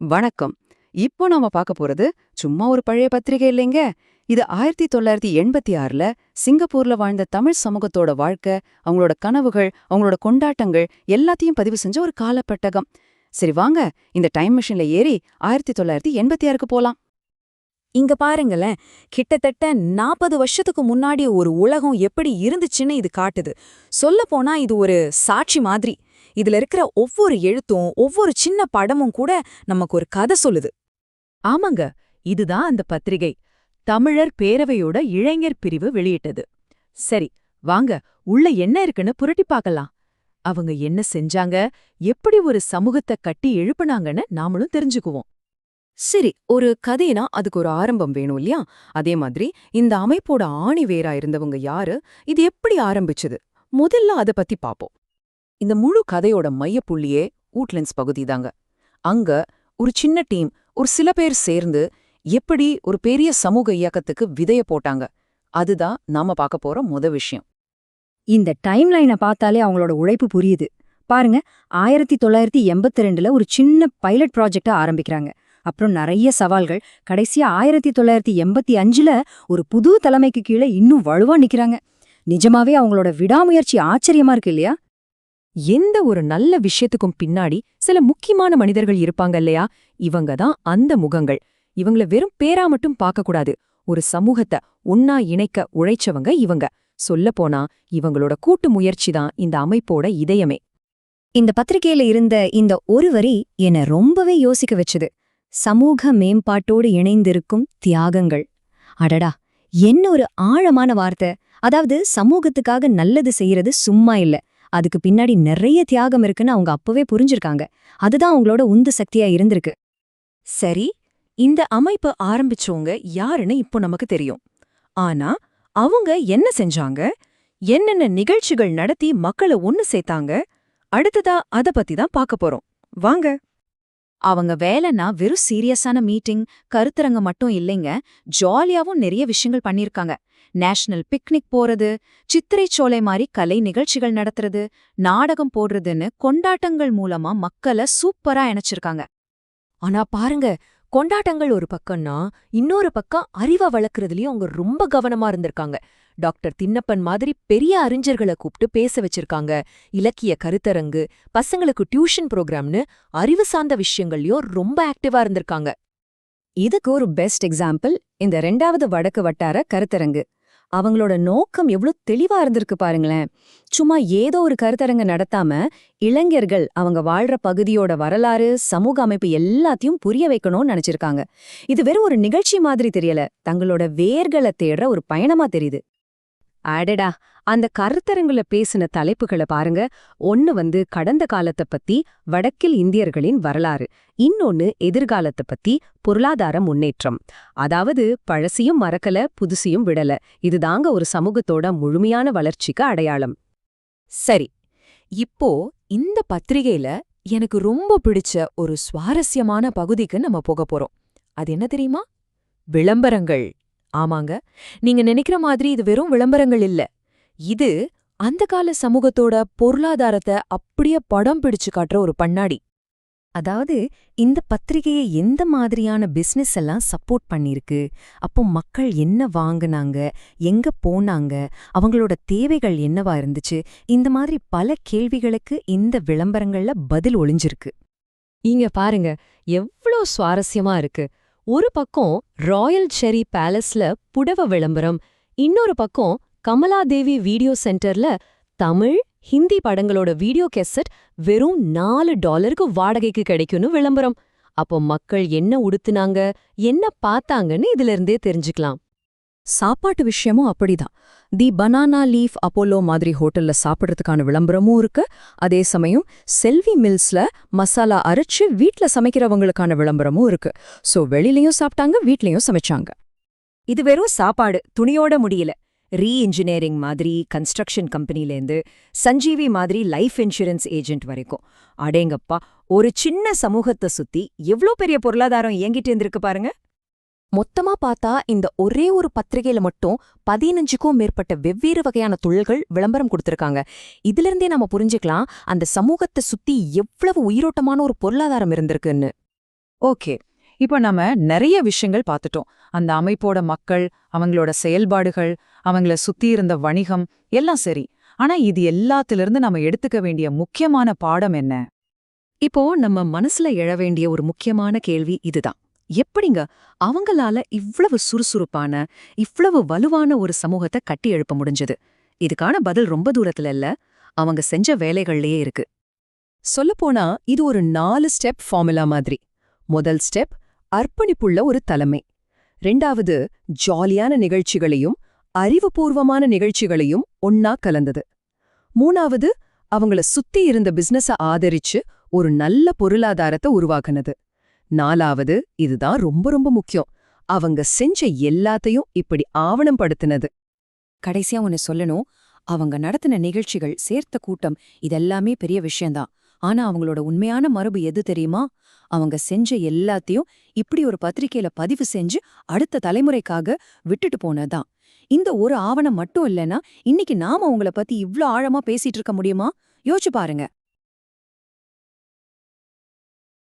வணக்கம். இப்போ நாம பார்க்க போறது சும்மா ஒரு பழைய பத்திரிகை இல்லைங்க. இது ஆயிரத்தி தொள்ளாயிரத்தி எண்பத்தி ஆறுல சிங்கப்பூர்ல வாழ்ந்த தமிழ் சமூகத்தோட வாழ்க்கை அவங்களோட கனவுகள் அவங்களோட கொண்டாட்டங்கள் எல்லாத்தையும் பதிவு செஞ்ச ஒரு காலப்பட்டகம். சரி வாங்க இந்த டைம் மிஷின்ல ஏறி ஆயிரத்தி தொள்ளாயிரத்தி எண்பத்தி ஆறுக்கு போலாம். இங்க பாருங்களேன் கிட்டத்தட்ட நாற்பது வருஷத்துக்கு முன்னாடி ஒரு உலகம் எப்படி இருந்துச்சுன்னு இது காட்டுது. சொல்ல போனா இது ஒரு சாட்சி மாதிரி. இதுல இருக்கிற ஒவ்வொரு எழுத்தும் ஒவ்வொரு சின்ன படமும் கூட நமக்கு ஒரு கதை சொல்லுது. ஆமாங்க இதுதான் அந்த பத்திரிகை. தமிழர் பேரவையோட இளைஞர் பிரிவு வெளியிட்டது. சரி வாங்க உள்ள என்ன இருக்குன்னு புரட்டி பார்க்கலாம். அவங்க என்ன செஞ்சாங்க எப்படி ஒரு சமூகத்தை கட்டி எழுப்புனாங்கன்னு நாமளும் தெரிஞ்சுக்குவோம். சரி ஒரு கதைனா அதுக்கு ஒரு ஆரம்பம் வேணும் இல்லையா? அதே மாதிரி இந்த அமைப்போட ஆணி வேரா இருந்தவங்க யாரு இது எப்படி ஆரம்பிச்சது? முதல்ல அத பத்தி பாப்போம். இந்த முழு கதையோட மையப்புள்ளியே ஊட்லண்ட்ஸ் பகுதி தாங்க அங்க ஒரு சின்ன டீம் ஒரு சில பேர் சேர்ந்து எப்படி ஒரு பெரிய சமூக இயக்கத்துக்கு விதைய போட்டாங்க. அதுதான் நாம பார்க்க போற முத விஷயம். இந்த டைம் லைனை பார்த்தாலே அவங்களோட உழைப்பு புரியுது. பாருங்க ஆயிரத்தி தொள்ளாயிரத்தி எண்பத்தி ரெண்டுல ஒரு சின்ன பைலட் ப்ராஜெக்டா ஆரம்பிக்கிறாங்க. அப்புறம் நிறைய சவால்கள். கடைசியா ஆயிரத்தி தொள்ளாயிரத்தி எண்பத்தி அஞ்சுல ஒரு புது தலைமைக்கு கீழே இன்னும் வலுவா நிக்கிறாங்க. நிஜமாவே அவங்களோட விடாமுயற்சி ஆச்சரியமா இருக்கு இல்லையா? எந்த ஒரு நல்ல விஷயத்துக்கும் பின்னாடி சில முக்கியமான மனிதர்கள் இருப்பாங்க இல்லையா? இவங்க தான் அந்த முகங்கள். இவங்கள வெறும் பேரா மட்டும் பார்க்கக்கூடாது ஒரு சமூகத்தை ஒன்னா இணைக்க உழைச்சவங்க இவங்க. சொல்லப்போனா இவங்களோட கூட்டு முயற்சி தான் இந்த அமைப்போட இதயமே. இந்த பத்திரிகையில இருந்த இந்த ஒரு வரி என்னை ரொம்பவே யோசிக்க வச்சுது. சமூக மேம்பாட்டோடு இணைந்திருக்கும் தியாகங்கள். அடடா! என்ன ஒரு ஆழமான வார்த்தை. அதாவது சமூகத்துக்காக நல்லது செய்யறது சும்மா இல்ல. அதுக்கு பின்னாடி நிறைய தியாகம் இருக்குன்னு அவங்க அப்பவே புரிஞ்சிருக்காங்க. அதுதான் அவங்களோட உந்து சக்தியா இருந்திருக்கு. சரி இந்த அமைப்பு ஆரம்பிச்சவங்க யாருன்னு இப்போ நமக்கு தெரியும். ஆனா அவங்க என்ன செஞ்சாங்க? என்னென்ன நிகழ்ச்சிகள் நடத்தி மக்களை ஒன்னு சேர்த்தாங்க? அடுத்ததா அத பத்தி தான் பார்க்க போறோம். வாங்க. அவங்க வேலைன்னா வெறும் சீரியஸான மீட்டிங் கருத்தரங்க மட்டும் இல்லைங்க. ஜாலியாவும் நிறைய விஷயங்கள் பண்ணிருக்காங்க நேஷனல் பிக்னிக் போறது சித்திரைச்சோலை மாதிரி கலை நிகழ்ச்சிகள் நடத்துறது நாடகம் போடுறதுன்னு கொண்டாட்டங்கள் மூலமா மக்களை சூப்பரா இணைச்சிருக்காங்க. ஆனா பாருங்க கொண்டாட்டங்கள் ஒரு பக்கம்னா இன்னொரு பக்கம் அறிவை வளர்க்கறதுலயும் அவங்க ரொம்ப கவனமா இருந்திருக்காங்க. டாக்டர் தின்னப்பன் மாதிரி பெரிய அறிஞர்களை கூப்பிட்டு பேச வச்சிருக்காங்க. இலக்கிய கருத்தரங்கு பசங்களுக்கு டியூஷன் ப்ரோக்ராம்னு அறிவு சார்ந்த விஷயங்கள்லயும் ரொம்ப ஆக்டிவா இருந்திருக்காங்க. இதுக்கு ஒரு பெஸ்ட் எக்ஸாம்பிள் இந்த ரெண்டாவது வடக்கு வட்டார கருத்தரங்கு. அவங்களோட நோக்கம் எவ்ளோ தெளிவா இருந்திருக்கு பாருங்களேன். சும்மா ஏதோ ஒரு கருத்தரங்க நடத்தாம இளைஞர்கள் அவங்க வாழ்ற பகுதியோட வரலாறு சமூக அமைப்பு எல்லாத்தையும் புரிய வைக்கணும்னு நினைச்சிருக்காங்க. இது வெறும் ஒரு நிகழ்ச்சி மாதிரி தெரியல. தங்களோட வேர்களை தேடுற ஒரு பயணமா தெரியுது. ஆடடா அந்த கருத்தரங்குல பேசின தலைப்புகளை பாருங்க. ஒன்னு வந்து கடந்த காலத்தை பத்தி வடக்கில் இந்தியர்களின் வரலாறு. இன்னொன்னு எதிர்காலத்தை பத்தி பொருளாதார முன்னேற்றம். அதாவது பழசியும் மறக்கல புதுசியும் விடல. இதுதாங்க ஒரு சமூகத்தோட முழுமையான வளர்ச்சிக்கு அடையாளம். சரி இப்போ இந்த பத்திரிகையில எனக்கு ரொம்ப பிடிச்ச ஒரு சுவாரஸ்யமான பகுதிக்கு நம்ம போக போறோம். அது என்ன தெரியுமா? விளம்பரங்கள். ஆமாங்க. நீங்க நினைக்கிற மாதிரி இது வெறும் விளம்பரங்கள் இல்ல. இது அந்த கால சமூகத்தோட பொருளாதாரத்தை அப்படியே படம் பிடிச்சு காட்டுற ஒரு பண்ணாடி. அதாவது இந்த பத்திரிகையை எந்த மாதிரியான பிசினஸ் எல்லாம் சப்போர்ட் பண்ணிருக்கு? அப்போ மக்கள் என்ன வாங்குனாங்க? எங்க போனாங்க? அவங்களோட தேவைகள் என்னவா இருந்துச்சு? இந்த மாதிரி பல கேள்விகளுக்கு இந்த விளம்பரங்கள்ல பதில் ஒளிஞ்சிருக்கு. இங்க பாருங்க எவ்ளோ சுவாரஸ்யமா இருக்கு. ஒரு பக்கம் ராயல் செரி பேலஸ்ல புடவ விளம்பரம் இன்னொரு பக்கம் கமலாதேவி வீடியோ சென்டர்ல தமிழ் ஹிந்தி படங்களோட வீடியோ கெசட் வெறும் நாலு டாலருக்கு வாடகைக்கு கிடைக்கும்னு விளம்பரம். அப்போ மக்கள் என்ன உடுத்துனாங்க என்ன பார்த்தாங்கன்னு இதுல இருந்தே தெரிஞ்சுக்கலாம். சாப்பாட்டு விஷயமும் அப்படிதான். தி பனானா லீஃப் அப்போலோ மாதிரி ஹோட்டல்ல சாப்பிட்றதுக்கான விளம்பரமும் இருக்கு. அதே சமயம் செல்வி மில்ஸ்ல மசாலா அரைச்சு வீட்ல சமைக்கிறவங்களுக்கான விளம்பரமும் இருக்கு. சோ வெளிலயும் சாப்பிட்டாங்க வீட்லயும் சமைச்சாங்க. இது வெறும் சாப்பாடு துணியோட முடியல. ரீ இன்ஜினியரிங் மாதிரி கன்ஸ்ட்ரக்ஷன் கம்பெனிலேருந்து சஞ்சீவி மாதிரி லைஃப் இன்சூரன்ஸ் ஏஜென்ட் வரைக்கும். அடேங்கப்பா ஒரு சின்ன சமூகத்தை சுத்தி எவ்ளோ பெரிய பொருளாதாரம் இயங்கிட்டு இருந்திருக்கு பாருங்க. மொத்தமா பார்த்தா இந்த ஒரே ஒரு பத்திரிகையில மட்டும் பதினஞ்சுக்கும் மேற்பட்ட வெவ்வேறு வகையான தொழில்கள் விளம்பரம் கொடுத்திருக்காங்க. இதிலிருந்தே நாம புரிஞ்சுக்கலாம் அந்த சமூகத்தை சுத்தி எவ்வளவு உயிரோட்டமான ஒரு பொருளாதாரம் இருந்திருக்குன்னு. ஓகே. இப்போ நம்ம நிறைய விஷயங்கள் பார்த்துட்டோம். அந்த அமைப்போட மக்கள் அவங்களோட செயல்பாடுகள் அவங்கள சுத்தி இருந்த வணிகம் எல்லாம் சரி. ஆனா இது எல்லாத்திலிருந்து நம்ம எடுத்துக்க வேண்டிய முக்கியமான பாடம் என்ன? இப்போ நம்ம மனசுல எழ வேண்டிய ஒரு முக்கியமான கேள்வி இதுதான். எப்படிங்க? அவங்களால இவ்வளவு சுறுசுறுப்பான இவ்வளவு வலுவான ஒரு சமூகத்தை கட்டி எழுப்ப முடிஞ்சது. இதுக்கான பதில் ரொம்ப தூரத்துல இல்ல. அவங்க செஞ்ச வேலைகள்லயே இருக்கு. சொல்லப்போனா இது ஒரு நாலு ஸ்டெப் ஃபார்முலா மாதிரி. முதல் ஸ்டெப் அர்ப்பணிப்புள்ள ஒரு தலைமை. ரெண்டாவது ஜாலியான நிகழ்ச்சிகளையும் அறிவுபூர்வமான நிகழ்ச்சிகளையும் ஒன்னா கலந்தது. மூணாவது அவங்கள சுத்தி இருந்த பிசினஸ ஆதரிச்சு ஒரு நல்ல பொருளாதாரத்தை உருவாக்குனது. நாலாவது இதுதான் ரொம்ப ரொம்ப முக்கியம். அவங்க செஞ்ச எல்லாத்தையும் இப்படி ஆவணம் படுத்தினது கடைசியா ஒன்னு சொல்லணும். அவங்க நடத்தின நிகழ்ச்சிகள் சேர்த்த கூட்டம் இதெல்லாமே பெரிய விஷயம்தான். ஆனா அவங்களோட உண்மையான மரபு எது தெரியுமா? அவங்க செஞ்ச எல்லாத்தையும் இப்படி ஒரு பத்திரிக்கையில பதிவு செஞ்சு அடுத்த தலைமுறைக்காக விட்டுட்டு போனதுதான். இந்த ஒரு ஆவணம் மட்டும் இல்லைன்னா இன்னைக்கு நாம அவங்கள பத்தி இவ்ளோ ஆழமா பேசிட்டு இருக்க முடியுமா? யோசிச்சு பாருங்க.